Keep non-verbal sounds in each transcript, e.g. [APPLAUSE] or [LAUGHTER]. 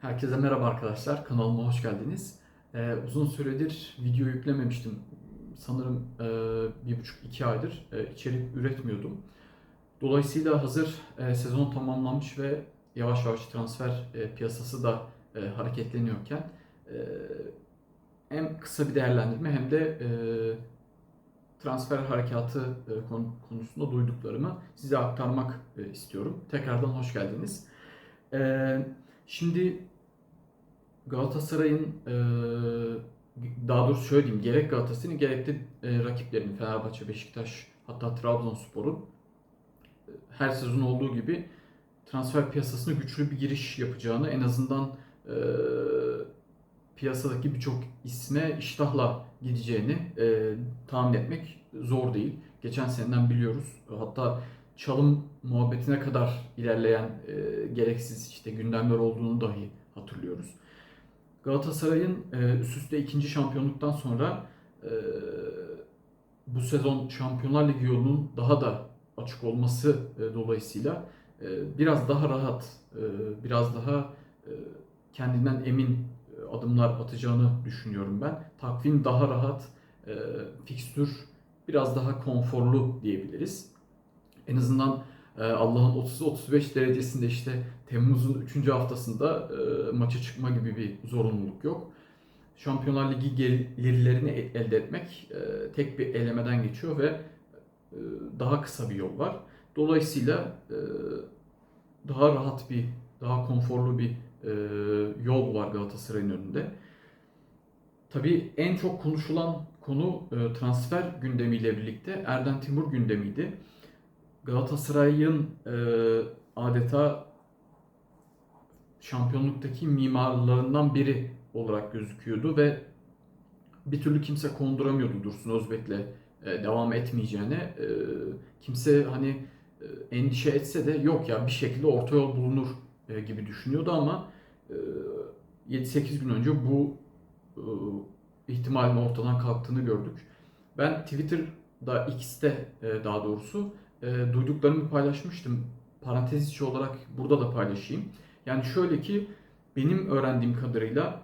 Herkese merhaba arkadaşlar. Kanalıma hoş geldiniz. Ee, uzun süredir video yüklememiştim. Sanırım e, bir buçuk iki aydır e, içerik üretmiyordum. Dolayısıyla hazır e, sezon tamamlanmış ve yavaş yavaş transfer e, piyasası da e, hareketleniyorken e, hem kısa bir değerlendirme hem de e, transfer harekatı e, konu- konusunda duyduklarımı size aktarmak e, istiyorum. Tekrardan hoş geldiniz. E, Şimdi Galatasaray'ın e, daha doğrusu şöyle diyeyim gerek Galatasaray'ın gerek de e, rakiplerinin Fenerbahçe, Beşiktaş hatta Trabzonspor'un e, her sezon olduğu gibi transfer piyasasına güçlü bir giriş yapacağını en azından e, piyasadaki birçok isme iştahla gideceğini e, tahmin etmek zor değil. Geçen seneden biliyoruz. Hatta çalım muhabbetine kadar ilerleyen e, gereksiz işte gündemler olduğunu dahi hatırlıyoruz. Galatasaray'ın e, üst üste ikinci şampiyonluktan sonra e, bu sezon Şampiyonlar Ligi yolunun daha da açık olması e, dolayısıyla e, biraz daha rahat, e, biraz daha e, kendinden emin e, adımlar atacağını düşünüyorum ben. Takvim daha rahat, e, fikstür biraz daha konforlu diyebiliriz. En azından Allah'ın 30-35 derecesinde işte Temmuz'un 3. haftasında e, maça çıkma gibi bir zorunluluk yok. Şampiyonlar Ligi gelirlerini e- elde etmek e, tek bir elemeden geçiyor ve daha kısa bir yol var. Dolayısıyla daha rahat bir, daha konforlu bir yol var Galatasaray'ın önünde. Tabii en çok konuşulan konu transfer gündemiyle birlikte Erden Timur gündemiydi. Galatasaray'ın e, adeta şampiyonluktaki mimarlarından biri olarak gözüküyordu ve bir türlü kimse konduramıyordu Dursun Özbek'le e, devam etmeyeceğine. E, kimse hani e, endişe etse de yok ya bir şekilde orta yol bulunur e, gibi düşünüyordu ama e, 7-8 gün önce bu e, ihtimalin ortadan kalktığını gördük. Ben Twitter'da X'te e, daha doğrusu e, duyduklarımı paylaşmıştım. Parantez içi olarak burada da paylaşayım. Yani şöyle ki benim öğrendiğim kadarıyla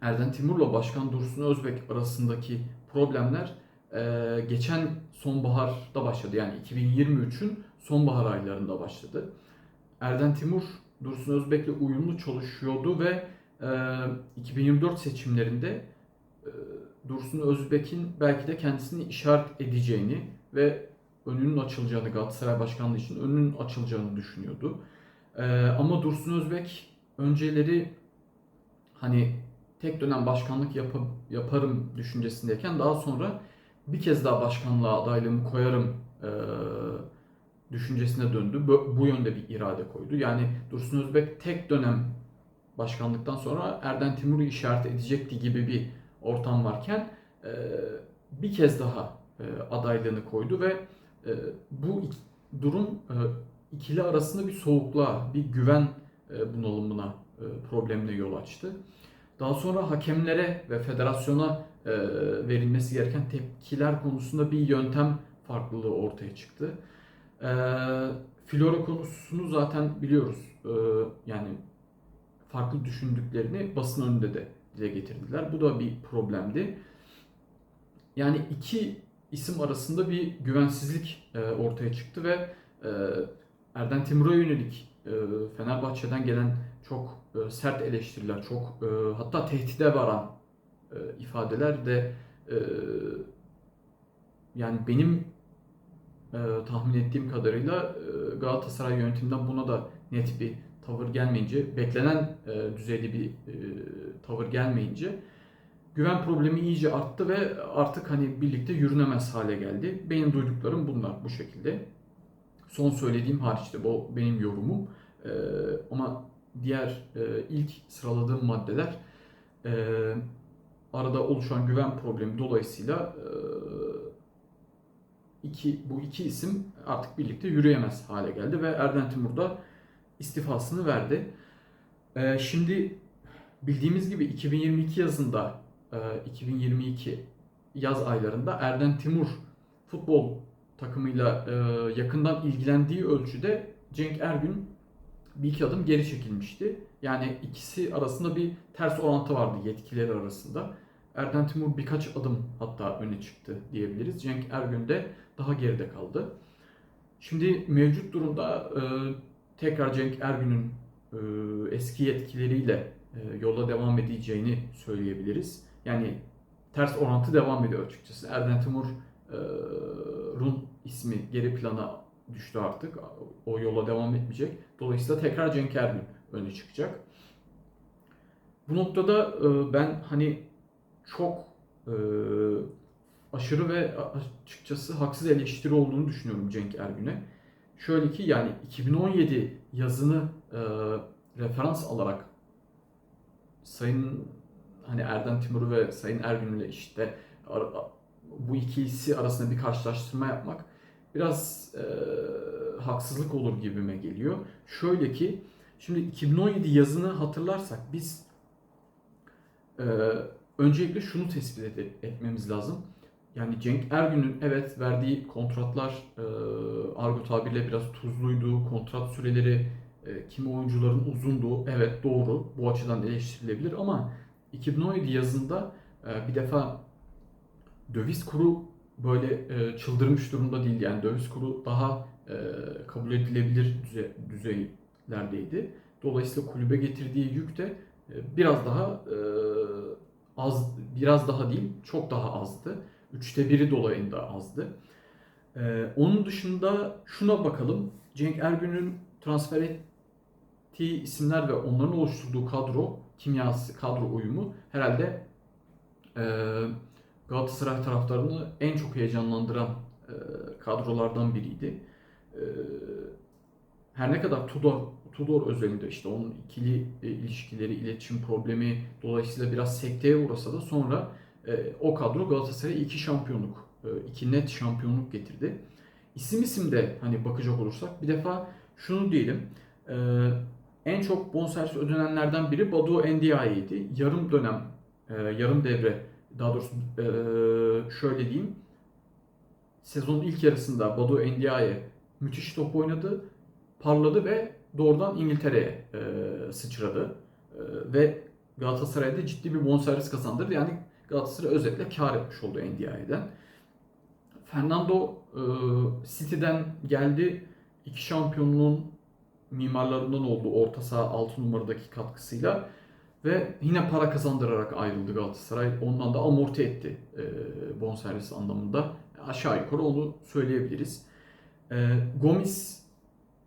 Erden Timur'la Başkan Dursun Özbek arasındaki problemler e, geçen sonbaharda başladı. Yani 2023'ün sonbahar aylarında başladı. Erden Timur Dursun Özbek'le uyumlu çalışıyordu ve e, 2024 seçimlerinde e, Dursun Özbek'in belki de kendisini işaret edeceğini ve önünün açılacağını Galatasaray Başkanlığı için önünün açılacağını düşünüyordu. Ee, ama Dursun Özbek önceleri hani tek dönem başkanlık yap- yaparım düşüncesindeyken daha sonra bir kez daha başkanlığa adaylığımı koyarım e, düşüncesine döndü. Bu, bu yönde bir irade koydu. Yani Dursun Özbek tek dönem başkanlıktan sonra Erden Timur'u işaret edecekti gibi bir ortam varken e, bir kez daha e, adaylığını koydu ve e, bu durum e, ikili arasında bir soğukluğa, bir güven e, bunalımına, e, problemine yol açtı. Daha sonra hakemlere ve federasyona e, verilmesi gereken tepkiler konusunda bir yöntem farklılığı ortaya çıktı. E, Flora konusunu zaten biliyoruz. E, yani farklı düşündüklerini basın önünde de dile getirdiler. Bu da bir problemdi. Yani iki isim arasında bir güvensizlik e, ortaya çıktı ve e, Erden Timur'a yönelik e, Fenerbahçe'den gelen çok e, sert eleştiriler, çok e, hatta tehdide varan e, ifadeler de e, yani benim e, tahmin ettiğim kadarıyla e, Galatasaray yönetiminden buna da net bir tavır gelmeyince, beklenen e, düzeyde bir e, tavır gelmeyince güven problemi iyice arttı ve artık hani birlikte yürünemez hale geldi. Benim duyduklarım bunlar bu şekilde. Son söylediğim hariçte bu benim yorumum. Ee, ama diğer e, ilk sıraladığım maddeler e, arada oluşan güven problemi dolayısıyla e, iki bu iki isim artık birlikte yürüyemez hale geldi ve Erden Timur da istifasını verdi. E, şimdi bildiğimiz gibi 2022 yazında 2022 yaz aylarında Erden Timur futbol takımıyla e, yakından ilgilendiği ölçüde Cenk Ergün bir iki adım geri çekilmişti. Yani ikisi arasında bir ters orantı vardı yetkileri arasında. Erden Timur birkaç adım hatta öne çıktı diyebiliriz. Cenk Ergün de daha geride kaldı. Şimdi mevcut durumda e, tekrar Cenk Ergün'ün e, eski yetkileriyle e, yola devam edeceğini söyleyebiliriz. Yani ters orantı devam ediyor açıkçası. Erden Timur'un ismi geri plana düştü artık. O yola devam etmeyecek. Dolayısıyla tekrar Cenk Ergün öne çıkacak. Bu noktada ben hani çok aşırı ve açıkçası haksız eleştiri olduğunu düşünüyorum Cenk Ergün'e. Şöyle ki yani 2017 yazını referans alarak Sayın hani Erdem Timur ve Sayın Ergün ile işte bu ikisi arasında bir karşılaştırma yapmak biraz e, haksızlık olur gibime geliyor. Şöyle ki şimdi 2017 yazını hatırlarsak biz e, öncelikle şunu tespit et, etmemiz lazım. Yani Cenk Ergün'ün evet verdiği kontratlar e, argo tabirle biraz tuzluydu. Kontrat süreleri e, kimi oyuncuların uzundu. Evet doğru. Bu açıdan eleştirilebilir ama 2017 yazında e, bir defa döviz kuru böyle e, çıldırmış durumda değil. Yani döviz kuru daha e, kabul edilebilir düze, düzeylerdeydi. Dolayısıyla kulübe getirdiği yük de biraz daha az, biraz daha değil, çok daha azdı. Üçte biri dolayında azdı. Onun dışında şuna bakalım. Cenk Ergün'ün transfer ettiği isimler ve onların oluşturduğu kadro, kimyası, kadro uyumu herhalde e, Galatasaray taraftarını en çok heyecanlandıran e, kadrolardan biriydi. E, her ne kadar Tudor Tudor özelinde işte onun ikili e, ilişkileri, iletişim problemi dolayısıyla biraz sekteye uğrasa da sonra e, o kadro Galatasaray'a iki şampiyonluk, e, iki net şampiyonluk getirdi. İsim isim de hani bakacak olursak bir defa şunu diyelim. E, en çok bonservis ödenenlerden biri Badu Ndiaye'ydi. Yarım dönem, e, yarım devre daha doğrusu e, şöyle diyeyim. Sezonun ilk yarısında Badu Ndiaye müthiş top oynadı, parladı ve doğrudan İngiltere'ye e, sıçradı. E, ve Galatasaray'da ciddi bir bonservis kazandırdı. Yani Galatasaray özetle kar etmiş oldu Ndiaye'den. Fernando e, City'den geldi. İki şampiyonluğun mimarlarından oldu orta saha 6 numaradaki katkısıyla. Ve yine para kazandırarak ayrıldı Galatasaray. Ondan da amorti etti e, bonservis anlamında. Aşağı yukarı onu söyleyebiliriz. E, Gomis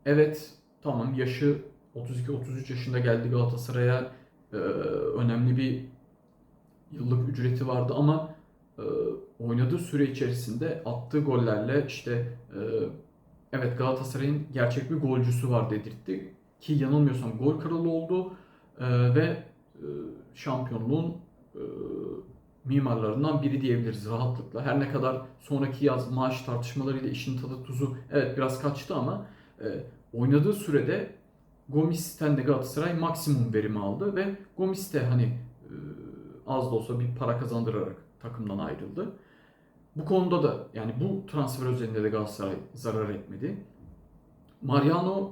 evet tamam yaşı 32-33 yaşında geldi Galatasaray'a. E, önemli bir yıllık ücreti vardı ama e, oynadığı süre içerisinde attığı gollerle işte e, evet Galatasaray'ın gerçek bir golcüsü var dedirtti. Ki yanılmıyorsam gol kralı oldu e, ve e, şampiyonluğun e, mimarlarından biri diyebiliriz rahatlıkla. Her ne kadar sonraki yaz maaş tartışmalarıyla işin tadı tuzu evet biraz kaçtı ama e, oynadığı sürede Gomis'ten de Galatasaray maksimum verimi aldı ve Gomis de hani az da olsa bir para kazandırarak takımdan ayrıldı. Bu konuda da yani bu transfer özelinde de Galatasaray zarar etmedi. Mariano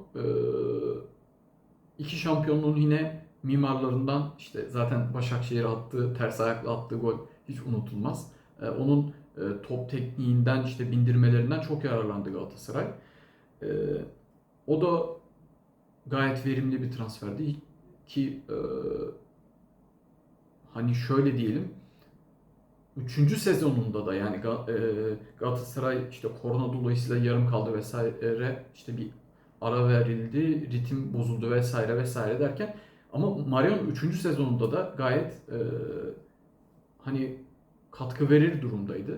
iki şampiyonluğun yine mimarlarından işte zaten Başakşehir attığı, ters ayakla attığı gol hiç unutulmaz. E, onun e, top tekniğinden işte bindirmelerinden çok yararlandı Galatasaray. E, o da gayet verimli bir transferdi ki e, hani şöyle diyelim Üçüncü sezonunda da yani e, Galatasaray işte korona dolayısıyla yarım kaldı vesaire işte bir ara verildi, ritim bozuldu vesaire vesaire derken ama Marion 3. sezonunda da gayet e, hani katkı verir durumdaydı.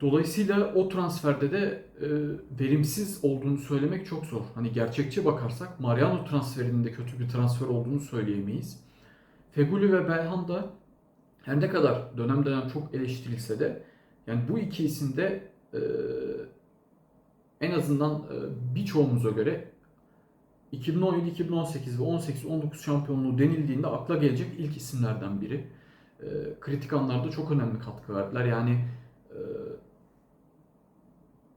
Dolayısıyla o transferde de e, verimsiz olduğunu söylemek çok zor. Hani gerçekçi bakarsak Mariano transferinin de kötü bir transfer olduğunu söyleyemeyiz. Feguli ve Belhan da her ne kadar dönem dönem çok eleştirilse de yani bu iki isim e, en azından e, birçoğumuza göre 2017, 2018 ve 18-19 şampiyonluğu denildiğinde akla gelecek ilk isimlerden biri. E, kritik anlarda çok önemli katkı verdiler. Yani e,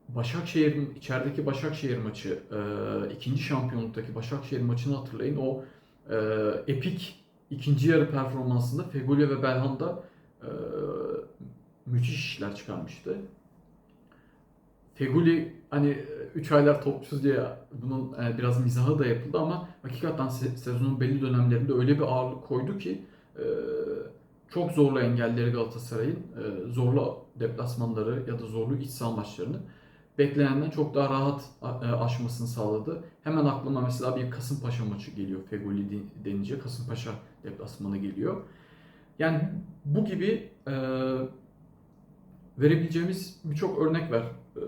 Başakşehir'in içerideki Başakşehir maçı, e, ikinci şampiyonluktaki Başakşehir maçını hatırlayın. O e, epik ikinci yarı performansında Feguli ve Belhanda e, müthiş işler çıkarmıştı. Feguli hani 3 aylar topçuz diye bunun e, biraz mizahı da yapıldı ama hakikaten se- sezonun belli dönemlerinde öyle bir ağırlık koydu ki e, çok zorlu engelleri Galatasaray'ın e, zorlu deplasmanları ya da zorlu iç saha maçlarını beklenenden çok daha rahat e, aşmasını sağladı. Hemen aklıma mesela bir Kasımpaşa maçı geliyor. Feguli de- denince Kasımpaşa deplasmanı geliyor. Yani bu gibi e, verebileceğimiz birçok örnek var e,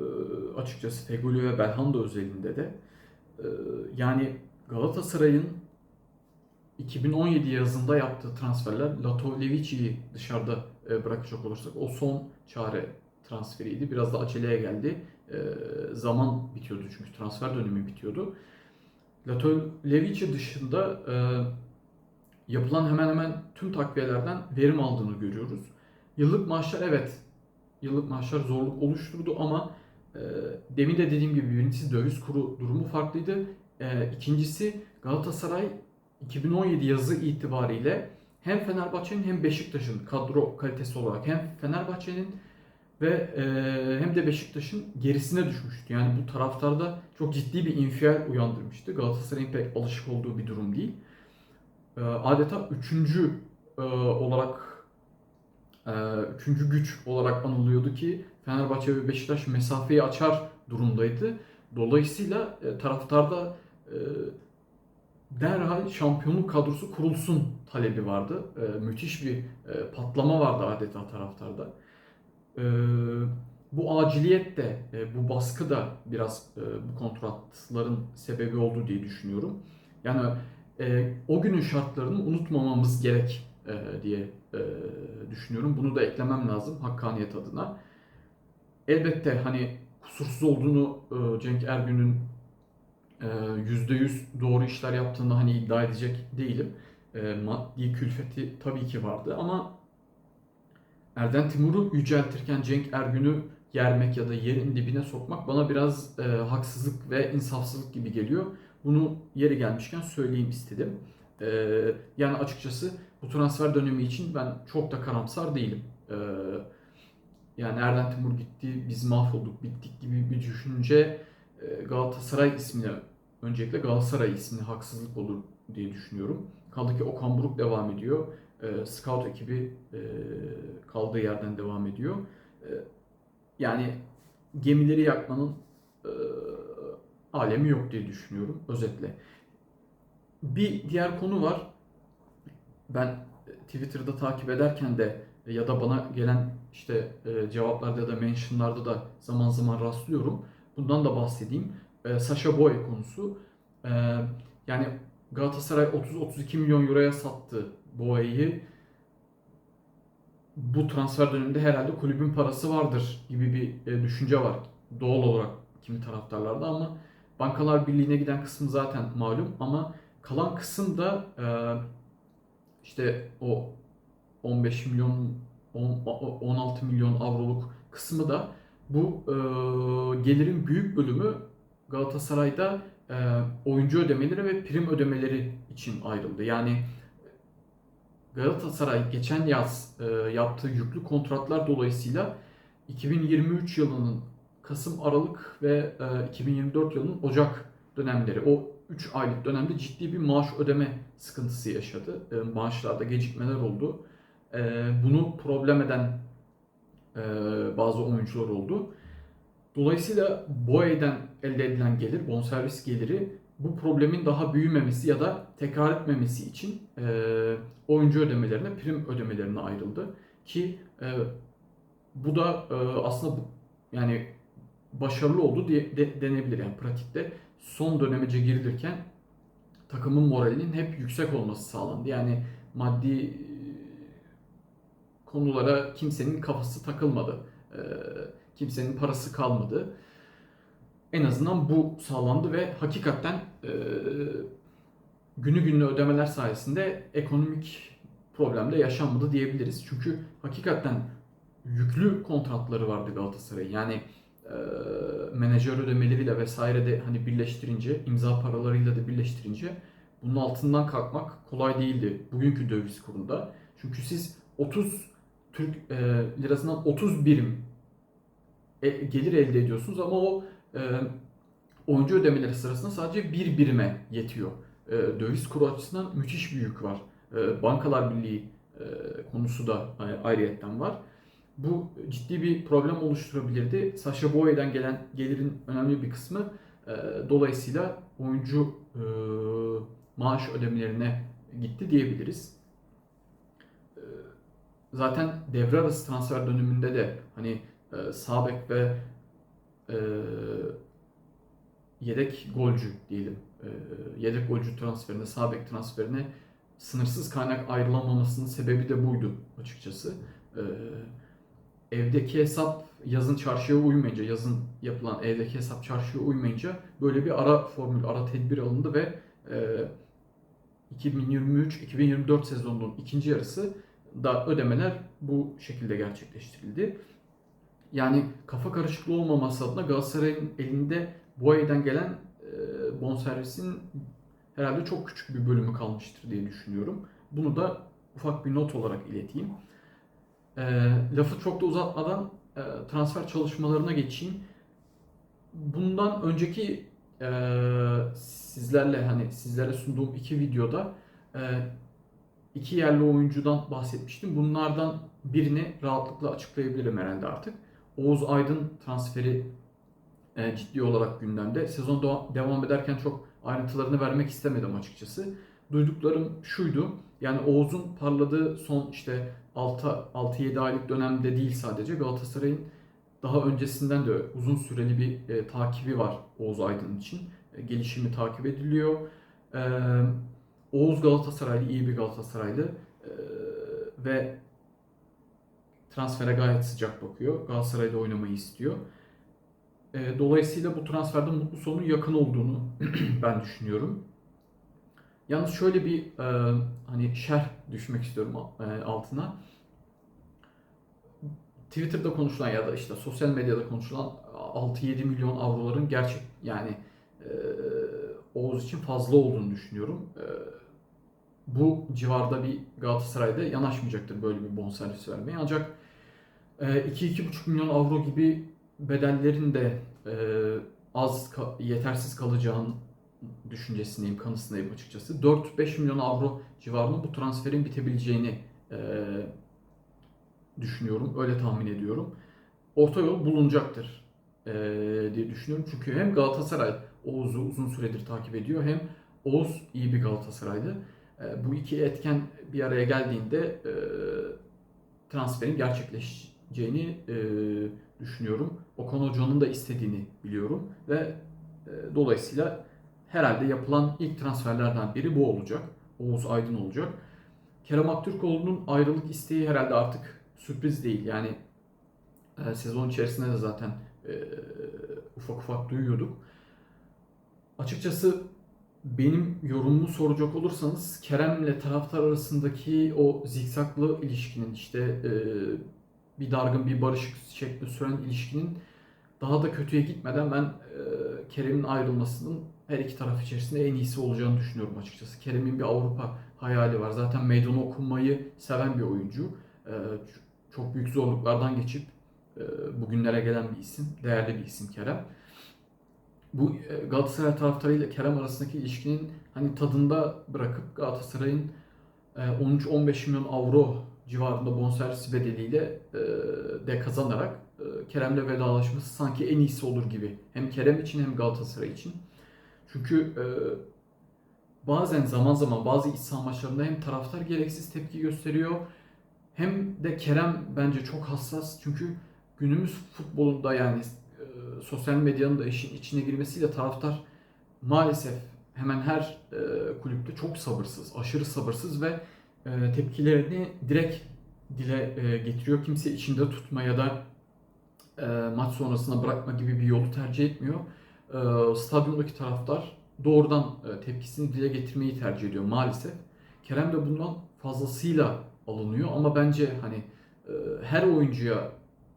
açıkçası Feguli ve Belhanda özelinde de. E, yani Galatasaray'ın 2017 yazında yaptığı transferler Latovlevici'yi dışarıda e, bırakacak olursak o son çare transferiydi. Biraz da aceleye geldi. E, zaman bitiyordu çünkü transfer dönemi bitiyordu. Latovlevici dışında e, yapılan hemen hemen tüm takviyelerden verim aldığını görüyoruz. Yıllık maaşlar evet yıllık maaşlar zorluk oluşturdu ama e, demin de dediğim gibi birincisi döviz kuru durumu farklıydı. E, ikincisi Galatasaray 2017 yazı itibariyle hem Fenerbahçe'nin hem Beşiktaş'ın kadro kalitesi olarak hem Fenerbahçe'nin ve e, hem de Beşiktaş'ın gerisine düşmüştü. Yani bu taraftarda çok ciddi bir infial uyandırmıştı. Galatasaray'ın pek alışık olduğu bir durum değil. E, adeta üçüncü e, olarak e, üçüncü güç olarak anılıyordu ki Fenerbahçe ve Beşiktaş mesafeyi açar durumdaydı. Dolayısıyla e, taraftarda e, derhal şampiyonluk kadrosu kurulsun talebi vardı. E, müthiş bir e, patlama vardı adeta taraftarda. E, bu aciliyet de, e, bu baskı da biraz e, bu kontratların sebebi oldu diye düşünüyorum. Yani e, o günün şartlarını unutmamamız gerek e, diye e, düşünüyorum. Bunu da eklemem lazım hakkaniyet adına. Elbette hani kusursuz olduğunu e, Cenk Ergün'ün e, %100 doğru işler yaptığını hani iddia edecek değilim. E, maddi külfeti tabii ki vardı ama Erden Timur'u yüceltirken Cenk Ergün'ü yermek ya da yerin dibine sokmak bana biraz e, haksızlık ve insafsızlık gibi geliyor. Bunu yeri gelmişken söyleyeyim istedim. E, yani açıkçası bu transfer dönemi için ben çok da karamsar değilim. E, yani Erden Timur gitti, biz mahvolduk, bittik gibi bir düşünce e, Galatasaray ismine, öncelikle Galatasaray ismine haksızlık olur diye düşünüyorum. Kaldı ki Okan Buruk devam ediyor. E, scout ekibi e, kaldığı yerden devam ediyor. E, yani gemileri yakmanın alemi yok diye düşünüyorum özetle. Bir diğer konu var. Ben Twitter'da takip ederken de ya da bana gelen işte cevaplarda ya da mentionlarda da zaman zaman rastlıyorum. Bundan da bahsedeyim. E, Sasha Boy konusu. Yani Galatasaray 30-32 milyon euroya sattı Boya'yı. Bu transfer döneminde herhalde kulübün parası vardır gibi bir e, düşünce var. Doğal olarak kimi taraftarlarda ama Bankalar Birliği'ne giden kısım zaten malum ama kalan kısım da e, işte o 15 milyon 10, 16 milyon avroluk kısmı da bu e, gelirin büyük bölümü Galatasaray'da oyuncu ödemeleri ve prim ödemeleri için ayrıldı. Yani Galatasaray geçen yaz e, yaptığı yüklü kontratlar dolayısıyla 2023 yılının Kasım, Aralık ve e, 2024 yılının Ocak dönemleri o 3 aylık dönemde ciddi bir maaş ödeme sıkıntısı yaşadı. E, maaşlarda gecikmeler oldu. E, bunu problem eden e, bazı oyuncular oldu. Dolayısıyla Boye'den elde edilen gelir, bonservis geliri bu problemin daha büyümemesi ya da tekrar etmemesi için e, oyuncu ödemelerine, prim ödemelerine ayrıldı. Ki e, bu da e, aslında bu, yani başarılı oldu diye de, denebilir. Yani pratikte son dönemece girilirken takımın moralinin hep yüksek olması sağlandı. Yani maddi e, konulara kimsenin kafası takılmadı. E, kimsenin parası kalmadı. En azından bu sağlandı ve hakikaten e, günü gününe ödemeler sayesinde ekonomik problem de yaşanmadı diyebiliriz. Çünkü hakikaten yüklü kontratları vardı Galatasaray'ın. Yani e, menajer ödemeleriyle vesaire de hani birleştirince, imza paralarıyla da birleştirince bunun altından kalkmak kolay değildi bugünkü döviz kurunda. Çünkü siz 30 Türk e, lirasından 30 birim e, gelir elde ediyorsunuz ama o oyuncu ödemeleri sırasında sadece bir birime yetiyor. Döviz kuru açısından müthiş bir yük var. Bankalar Birliği konusu da ayrıyetten var. Bu ciddi bir problem oluşturabilirdi. Sasha Boye'den gelen gelirin önemli bir kısmı dolayısıyla oyuncu maaş ödemelerine gitti diyebiliriz. Zaten devre arası transfer döneminde de hani sağ bek ve e, yedek golcü diyelim. E, yedek golcü transferine, sağ transferine sınırsız kaynak ayrılamamasının sebebi de buydu açıkçası. E, evdeki hesap yazın çarşıya uymayınca, yazın yapılan evdeki hesap çarşıya uymayınca böyle bir ara formül, ara tedbir alındı ve e, 2023-2024 sezonunun ikinci yarısı da ödemeler bu şekilde gerçekleştirildi. Yani kafa karışıklığı olmaması adına Galatasaray'ın elinde aydan gelen e, bonservisin herhalde çok küçük bir bölümü kalmıştır diye düşünüyorum. Bunu da ufak bir not olarak ileteyim. E, lafı çok da uzatmadan e, transfer çalışmalarına geçeyim. Bundan önceki e, sizlerle hani sizlere sunduğum iki videoda e, iki yerli oyuncudan bahsetmiştim. Bunlardan birini rahatlıkla açıklayabilirim herhalde artık. Oğuz Aydın transferi e, ciddi olarak gündemde. Sezon devam ederken çok ayrıntılarını vermek istemedim açıkçası. Duyduklarım şuydu. Yani Oğuz'un parladığı son işte 6-7 aylık dönemde değil sadece Galatasaray'ın daha öncesinden de uzun süreli bir e, takibi var Oğuz Aydın için. E, gelişimi takip ediliyor. E, Oğuz Galatasaraylı, iyi bir Galatasaraylı e, ve transfere gayet sıcak bakıyor. Galatasaray'da oynamayı istiyor. E, dolayısıyla bu transferde mutlu sonun yakın olduğunu [CLEARS THROAT] ben düşünüyorum. Yalnız şöyle bir e, hani şerh düşmek istiyorum e, altına. Twitter'da konuşulan ya da işte sosyal medyada konuşulan 6-7 milyon avroların gerçek yani e, Oğuz için fazla olduğunu düşünüyorum. E, bu civarda bir Galatasaray'da yanaşmayacaktır böyle bir bonservis vermeye. Ancak 2-2,5 milyon avro gibi bedellerin de e, az yetersiz kalacağını düşüncesindeyim, kanısındayım açıkçası. 4-5 milyon avro civarında bu transferin bitebileceğini e, düşünüyorum. Öyle tahmin ediyorum. Orta yol bulunacaktır e, diye düşünüyorum. Çünkü hem Galatasaray Oğuz'u uzun süredir takip ediyor hem Oğuz iyi bir Galatasaraylı. E, bu iki etken bir araya geldiğinde transferin gerçekleşeceğini e, düşünüyorum. Okan Hoca'nın da istediğini biliyorum ve e, dolayısıyla herhalde yapılan ilk transferlerden biri bu olacak. Oğuz Aydın olacak. Kerem Aktürkoğlu'nun ayrılık isteği herhalde artık sürpriz değil. Yani e, sezon içerisinde de zaten e, ufak ufak duyuyorduk. Açıkçası benim yorumumu soracak olursanız Kerem'le taraftar arasındaki o zikzaklı ilişkinin işte e, bir dargın bir barışık şekli süren ilişkinin daha da kötüye gitmeden ben e, Kerem'in ayrılmasının her iki taraf içerisinde en iyisi olacağını düşünüyorum açıkçası. Kerem'in bir Avrupa hayali var. Zaten meydan okumayı seven bir oyuncu. E, çok büyük zorluklardan geçip e, bugünlere gelen bir isim. Değerli bir isim Kerem. Bu e, Galatasaray taraftarıyla Kerem arasındaki ilişkinin hani tadında bırakıp Galatasaray'ın e, 13-15 milyon avro civarında bonservis bedeliyle e, de kazanarak e, Kerem'le vedalaşması sanki en iyisi olur gibi. Hem Kerem için hem Galatasaray için. Çünkü e, bazen zaman zaman bazı iç saha maçlarında hem taraftar gereksiz tepki gösteriyor hem de Kerem bence çok hassas. Çünkü günümüz futbolunda yani sosyal medyanın da işin içine girmesiyle taraftar maalesef hemen her kulüpte çok sabırsız, aşırı sabırsız ve e, tepkilerini direkt dile e, getiriyor. Kimse içinde tutma ya da e, maç sonrasına bırakma gibi bir yolu tercih etmiyor. Stadyumdaki taraftar doğrudan tepkisini dile getirmeyi tercih ediyor maalesef. Kerem de bundan fazlasıyla alınıyor ama bence hani her oyuncuya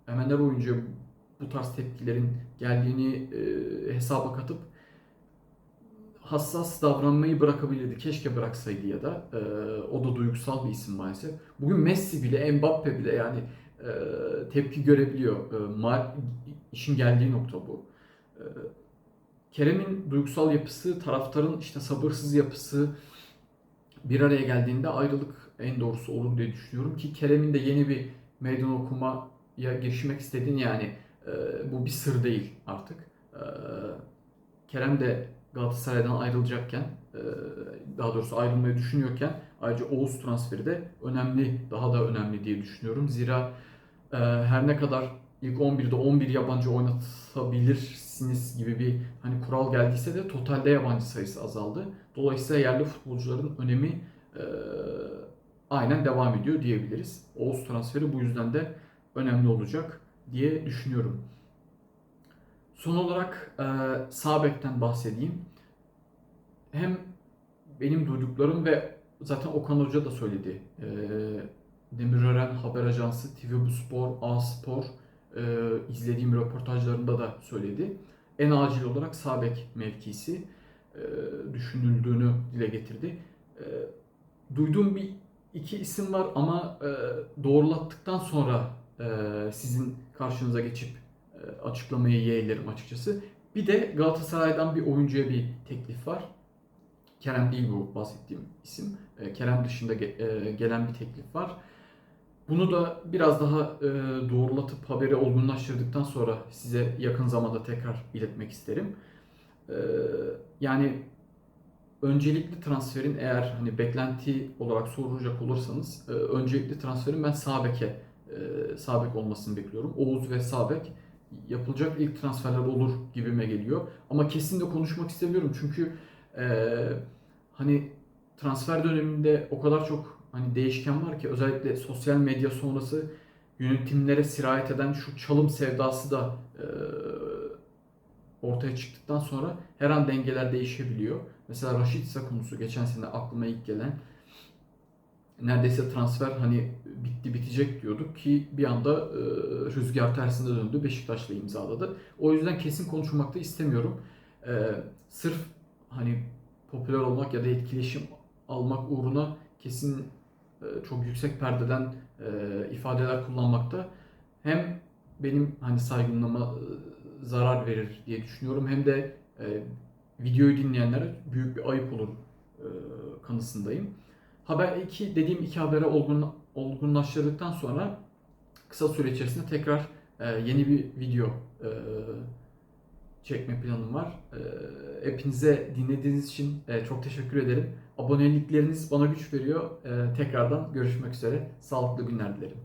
hemen her oyuncuya bu tarz tepkilerin geldiğini hesaba katıp hassas davranmayı bırakabilirdi. Keşke bıraksaydı ya da e, o da duygusal bir isim maalesef. Bugün Messi bile, Mbappe bile yani e, tepki görebiliyor. E, ma- işin geldiği nokta bu. E, Kerem'in duygusal yapısı, taraftarın işte sabırsız yapısı bir araya geldiğinde ayrılık en doğrusu olur diye düşünüyorum ki Kerem'in de yeni bir meydan okumaya girişmek istediğini yani e, bu bir sır değil artık. E, Kerem de Galatasaray'dan ayrılacakken, e, daha doğrusu ayrılmayı düşünüyorken ayrıca Oğuz transferi de önemli, daha da önemli diye düşünüyorum. Zira e, her ne kadar ilk 11'de 11 yabancı oynatabilirsiniz gibi bir hani kural geldiyse de totalde yabancı sayısı azaldı. Dolayısıyla yerli futbolcuların önemi e, aynen devam ediyor diyebiliriz. Oğuz transferi bu yüzden de önemli olacak diye düşünüyorum. Son olarak e, sağ bahsedeyim. Hem benim duyduklarım ve zaten Okan Hoca da söyledi. E, Demirören Haber Ajansı, TV Bu Spor, A Spor e, izlediğim röportajlarında da söyledi. En acil olarak sağ bek mevkisi e, düşünüldüğünü dile getirdi. E, duyduğum bir iki isim var ama e, doğrulattıktan sonra e, sizin karşınıza geçip açıklamayı yeğlerim açıkçası. Bir de Galatasaray'dan bir oyuncuya bir teklif var. Kerem değil bu bahsettiğim isim. E, Kerem dışında e, gelen bir teklif var. Bunu da biraz daha e, doğrulatıp haberi olgunlaştırdıktan sonra size yakın zamanda tekrar iletmek isterim. E, yani öncelikli transferin eğer hani beklenti olarak soracak olursanız e, öncelikli transferin ben sağ beke e, sağ bek olmasını bekliyorum. Oğuz ve sağ bek yapılacak ilk transferler olur gibime geliyor. Ama kesin de konuşmak istemiyorum çünkü e, hani transfer döneminde o kadar çok hani değişken var ki özellikle sosyal medya sonrası yönetimlere sirayet eden şu çalım sevdası da e, ortaya çıktıktan sonra her an dengeler değişebiliyor. Mesela Raşitsa konusu geçen sene aklıma ilk gelen neredeyse transfer hani bitti bitecek diyorduk ki bir anda e, rüzgar tersine döndü Beşiktaş'la imzaladı. O yüzden kesin konuşmak da istemiyorum. E, sırf hani popüler olmak ya da etkileşim almak uğruna kesin e, çok yüksek perdeden e, ifadeler kullanmakta hem benim hani saygınlığıma e, zarar verir diye düşünüyorum hem de e, videoyu dinleyenlere büyük bir ayıp olur e, kanısındayım. Haber iki dediğim iki habere olgun, olgunlaştırdıktan sonra kısa süre içerisinde tekrar e, yeni bir video e, çekme planım var. E, hepinize dinlediğiniz için e, çok teşekkür ederim. Abonelikleriniz bana güç veriyor. E, tekrardan görüşmek üzere. Sağlıklı günler dilerim.